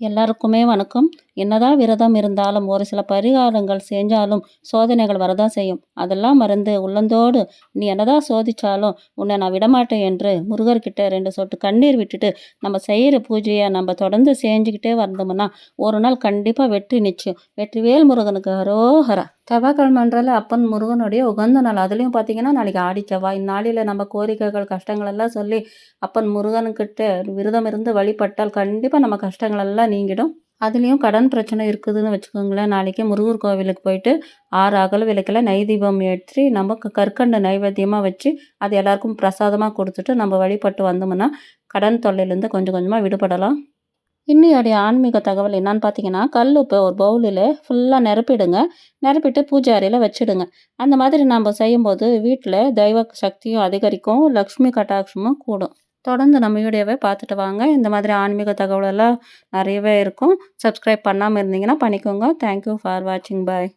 எல்லாருக்குமே வணக்கம். என்னதான் விரதம் இருந்தாலும் ஒரு சில பரிகாரங்கள் செஞ்சாலும் சோதனைகள் வரதான் செய்யும். அதெல்லாம் மறந்து உள்ளந்தோடு நீ என்னதான் சோதிச்சாலும் உன்னை நான் விடமாட்டேன் என்று முருகர்கிட்ட ரெண்டு சொட்டு கண்ணீர் விட்டுட்டு நம்ம செய்கிற பூஜையை நம்ம தொடர்ந்து செஞ்சுக்கிட்டே வந்தோம்னா ஒரு நாள் கண்டிப்பாக வெற்றி நிச்சயம். வெற்றிவேல் முருகனுக்கு ஹரோஹரா. செவ்வாய்க்கிழமன்றால அப்பன் முருகனுடைய உகந்த நாள். அதுலேயும் பார்த்தீங்கன்னா நாளைக்கு ஆடி செவ்வாய். இந்நாளில் நம்ம கோரிக்கைகள் கஷ்டங்கள் எல்லாம் சொல்லி அப்பன் முருகனுக்கிட்ட விரதம் இருந்து வழிபட்டால் கண்டிப்பாக நம்ம கஷ்டங்களெல்லாம் நீங்கிடும். அதுலேயும் கடன் பிரச்சனை இருக்குதுன்னு வச்சுக்கோங்களேன். நாளைக்கு முருகர் கோவிலுக்கு போயிட்டு ஆறு அகல் விளக்கில் நைதீபம் ஏற்றி நம்ம கற்கண்டு நைவேத்தியமாக வச்சு அது எல்லாருக்கும் பிரசாதமாக கொடுத்துட்டு நம்ம வழிபட்டு வந்தோம்னா கடன் தொல்லையிலேருந்து கொஞ்சம் கொஞ்சமாக விடுபடலாம். இன்னையோடைய ஆன்மீக தகவல் என்னன்னு பார்த்தீங்கன்னா கல் உப்பை ஒரு பவுலில் ஃபுல்லாக நிரப்பிடுங்க. நிரப்பிட்டு பூஜை அறையில் வச்சுடுங்க. அந்த மாதிரி நம்ம செய்யும்போது வீட்டில் தெய்வ சக்தியும் அதிகரிக்கும் லக்ஷ்மி கட்டாட்சமும் கூடும். தொடர்ந்து நம்ம வீடியோவை பார்த்துட்டு வாங்க. இந்த மாதிரி ஆன்மீக தகவலெல்லாம் நிறையவே இருக்கும். சப்ஸ்கிரைப் பண்ணாமல் இருந்தீங்கன்னா பண்ணிக்கோங்க. தேங்க்யூ ஃபார் வாட்சிங் பாய்